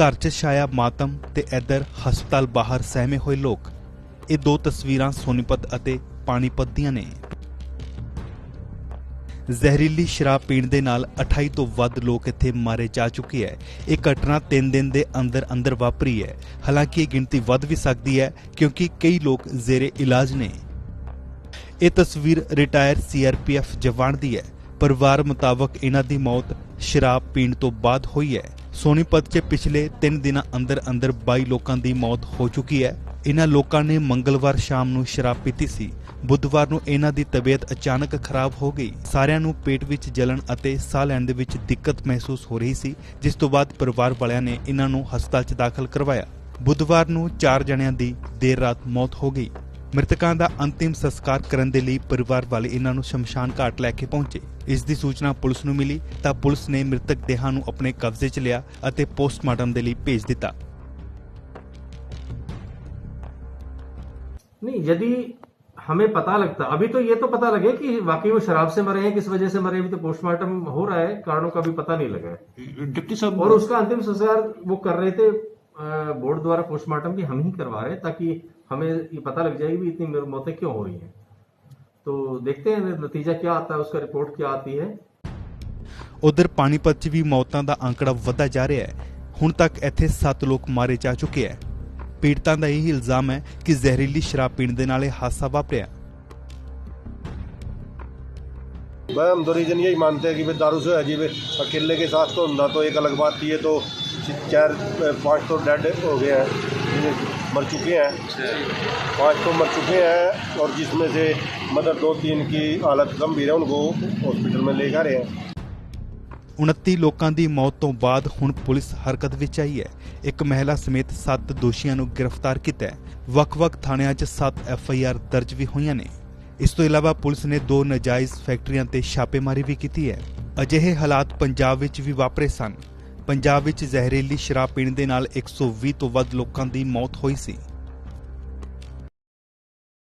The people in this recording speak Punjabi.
ਘਰ 'ਚ ਛਾਇਆ ਮਾਤਮ ਤੇ ਇੱਧਰ ਹਸਪਤਾਲ ਬਾਹਰ ਸਹਿਮੇ ਹੋਏ ਲੋਕ। ਇਹ ਦੋ ਤਸਵੀਰਾਂ ਸੋਨੀਪਤ ਅਤੇ ਪਾਣੀਪਤ ਦੀਆਂ ਨੇ। ਜ਼ਹਿਰੀਲੀ ਸ਼ਰਾਬ ਪੀਣ ਦੇ ਨਾਲ 28 ਤੋਂ ਵੱਧ ਲੋਕ ਇੱਥੇ ਮਾਰੇ ਜਾ ਚੁੱਕੇ ਹੈ ਇਹ ਘਟਨਾ 3 ਦਿਨ ਦੇ ਅੰਦਰ ਅੰਦਰ ਵਾਪਰੀ ਹੈ ਹਾਲਾਂਕਿ ਇਹ ਗਿਣਤੀ ਵੱਧ ਵੀ ਸਕਦੀ ਹੈ ਕਿਉਂਕਿ ਕਈ ਲੋਕ ਜ਼ੇਰੇ ਇਲਾਜ ਨੇ। ਇਹ ਤਸਵੀਰ ਰਿਟਾਇਰ ਸੀਆਰਪੀਐਫ ਜਵਾਨ ਦੀ ਹੈ ਪਰਿਵਾਰ ਮੁਤਾਬਕ ਇਹਨਾਂ ਦੀ ਮੌਤ ਸ਼ਰਾਬ ਪੀਣ ਤੋਂ ਬਾਅਦ ਹੋਈ ਹੈ ਸੋਨੀਪਤ 'ਚ ਪਿਛਲੇ 3 ਦਿਨਾਂ ਅੰਦਰ ਅੰਦਰ 22 ਲੋਕਾਂ ਦੀ ਮੌਤ ਹੋ ਚੁੱਕੀ ਹੈ। ਇਹਨਾਂ ਲੋਕਾਂ ਨੇ ਮੰਗਲਵਾਰ ਸ਼ਾਮ ਨੂੰ ਸ਼ਰਾਬ ਪੀਤੀ ਸੀ। ਬੁੱਧਵਾਰ ਨੂੰ ਇਹਨਾਂ ਦੀ ਤਬੀਅਤ ਅਚਾਨਕ ਖਰਾਬ ਹੋ ਗਈ। ਸਾਰਿਆਂ ਨੂੰ ਪੇਟ ਵਿੱਚ ਜਲਣ ਅਤੇ ਸਾਹ ਲੈਣ ਦੇ ਵਿੱਚ ਦਿੱਕਤ ਮਹਿਸੂਸ ਹੋ ਰਹੀ ਸੀ, ਜਿਸ ਤੋਂ ਬਾਅਦ ਪਰਿਵਾਰ ਵਾਲਿਆਂ ਨੇ ਇਹਨਾਂ ਨੂੰ ਹਸਪਤਾਲ 'ਚ ਦਾਖਲ ਕਰਵਾਇਆ। ਬੁੱਧਵਾਰ ਨੂੰ 4 ਜਣਿਆਂ ਦੀ ਦੇਰ ਰਾਤ ਮੌਤ ਹੋ ਗਈ। ਮ੍ਰਿਤਕਾਂ ਦਾ ਅੰਤਿਮ ਸੰਸਕਾਰ ਕਰਨ ਦੇ ਲਈ ਪਰਿਵਾਰ ਵਾਲੇ ਇਹਨਾਂ ਨੂੰ ਸ਼ਮਸ਼ਾਨ ਘਾਟ ਲੈ ਕੇ ਪਹੁੰਚੇ ਇਸ ਦੀ ਸੂਚਨਾ ਪੁਲਿਸ ਨੂੰ ਮਿਲੀ ਤਾਂ ਪੁਲਿਸ ਨੇ ਮ੍ਰਿਤਕ ਦੇਹਾਂ ਨੂੰ ਆਪਣੇ ਕਬਜ਼ੇ 'ਚ ਲਿਆ ਅਤੇ ਪੋਸਟਮਾਰਟਮ ਦੇ ਲਈ ਭੇਜ ਦਿੱਤਾ नहीं यदि हमें पता लगता अभी तो ये तो पता लगे कि वाकई वो शराब से मरे हैं किस वजह से मरे हैं, अभी तो पोस्टमार्टम हो रहा है कारणों का भी पता नहीं लगा है डिप्टी साहब और उसका अंतिम संस्कार वो कर रहे थे अ, बोर्ड द्वारा पोस्टमार्टम भी हम ही करवा रहे हैं ताकि हमें ये पता लग जाए कि इतनी मौतें क्यों हो रही हैं तो देखते हैं नतीजा क्या आता है उसका रिपोर्ट क्या आती है ਉਧਰ ਪਾਣੀਪਤ 'ਚ ਵੀ ਮੌਤਾਂ ਦਾ ਅੰਕੜਾ ਵਧਦਾ ਜਾ ਰਿਹਾ ਹੈ ਹੁਣ ਤੱਕ ਇੱਥੇ 7 ਲੋਕ ਮਾਰੇ ਜਾ ਚੁੱਕੇ ਹੈ ਪੀੜਤਾਂ ਦਾ ਇਹ ਇਲਜ਼ਾਮ ਹੈ ਕਿ ਜ਼ਹਿਰੀਲੀ ਸ਼ਰਾਬ ਪੀਣ ਦੇ ਨਾਲ ਇਹ ਹਾਦਸਾ ਵਾਪਰਿਆ भाई हम तो रीजन यही मानते हैं कि भाई दारू से है जी भाई अकेले के साथ तो ना तो एक अलग बात थी ये तो चार पांच तो डेड हो गए हैं ये मर चुके हैं पांच तो मर चुके हैं और जिसमें से मतलब दो तीन की हालत गंभीर है उनको हॉस्पिटल में ले जा रहे हैं 29 ਲੋਕਾਂ ਦੀ ਮੌਤ ਤੋਂ ਬਾਅਦ ਹੁਣ ਪੁਲਿਸ ਹਰਕਤ ਵਿੱਚ ਆਈ ਹੈ ਇੱਕ ਮਹਿਲਾ ਸਮੇਤ 7 ਦੋਸ਼ੀਆਂ ਨੂੰ ਗ੍ਰਿਫਤਾਰ ਕੀਤਾ ਹੈ ਵੱਖ-ਵੱਖ ਥਾਣਿਆਂ 'ਚ 7 ਐਫ ਆਈ ਆਰ ਦਰਜ ਵੀ ਹੋਈਆਂ ਨੇ ਇਸ ਤੋਂ ਇਲਾਵਾ ਪੁਲਿਸ ਨੇ ਦੋ ਨਜਾਇਜ਼ ਫੈਕਟਰੀਆਂ ਤੇ ਛਾਪੇਮਾਰੀ ਵੀ ਕੀਤੀ ਹੈ ਅਜਿਹੇ ਹਾਲਾਤ ਪੰਜਾਬ ਵਿੱਚ ਵੀ ਵਾਪਰੇ ਸਨ ਪੰਜਾਬ ਵਿੱਚ ਜ਼ਹਿਰੀਲੀ ਸ਼ਰਾਬ ਪੀਣ ਦੇ ਨਾਲ 120 ਤੋਂ ਵੱਧ ਲੋਕਾਂ ਦੀ ਮੌਤ ਹੋਈ ਸੀ।